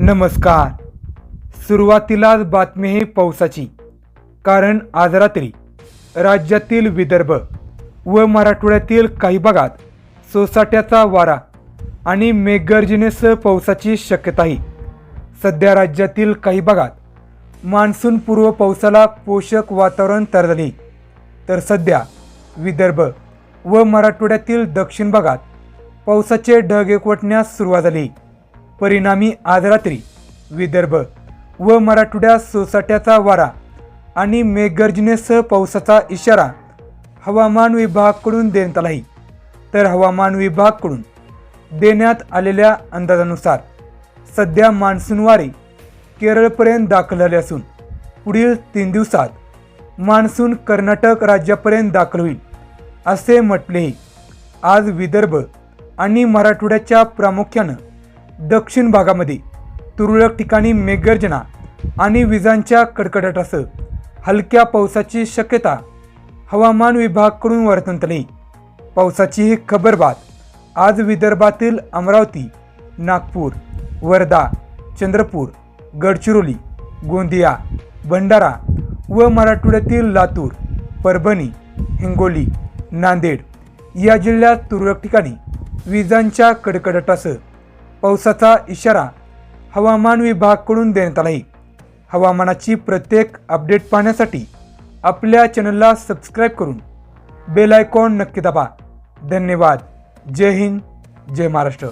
नमस्कार. सुरुवातीलाच बातमी ही पावसाची. कारण आज रात्री राज्यातील विदर्भ व मराठवाड्यातील काही भागात सोसाट्याचा वारा आणि मेघगर्जनेसह पावसाची शक्यताही. सध्या राज्यातील काही भागात मान्सूनपूर्व पावसाला पोषक वातावरण तयार झाले तर सध्या विदर्भ व मराठवाड्यातील दक्षिण भागात पावसाचे ढग एकवटण्यास सुरुवात झाली. परिणामी आज रात्री विदर्भ व मराठवाड्यात सोसाट्याचा वारा आणि मेघगर्जनेसह पावसाचा इशारा हवामान विभागाकडून देण्यात आला आहे. तर हवामान विभागाकडून देण्यात आलेल्या अंदाजानुसार सध्या मान्सून वारे केरळपर्यंत दाखल झाले असून पुढील तीन दिवसात मान्सून कर्नाटक राज्यापर्यंत दाखल होईल असे म्हटलेही आज विदर्भ आणि मराठवाड्याच्या प्रामुख्यानं दक्षिण भागामध्ये तुरळक ठिकाणी मेघगर्जना आणि विजांच्या कडकडाटासह हलक्या पावसाची शक्यता हवामान विभागाकडून वर्तवण्यात आली पावसाची ही खबरबात आज विदर्भातील अमरावती नागपूर वर्धा चंद्रपूर गडचिरोली गोंदिया भंडारा व मराठवाड्यातील लातूर परभणी हिंगोली नांदेड या जिल्ह्यात तुरळक ठिकाणी विजांच्या कडकडाटासह पावसाचा इशारा हवामान विभागाकडून देण्यात आलाही हवामानाची प्रत्येक अपडेट पाहण्यासाठी आपल्या चॅनलला सबस्क्राईब करून बेल आयकॉन नक्की दाबा. धन्यवाद. जय हिंद. जय महाराष्ट्र.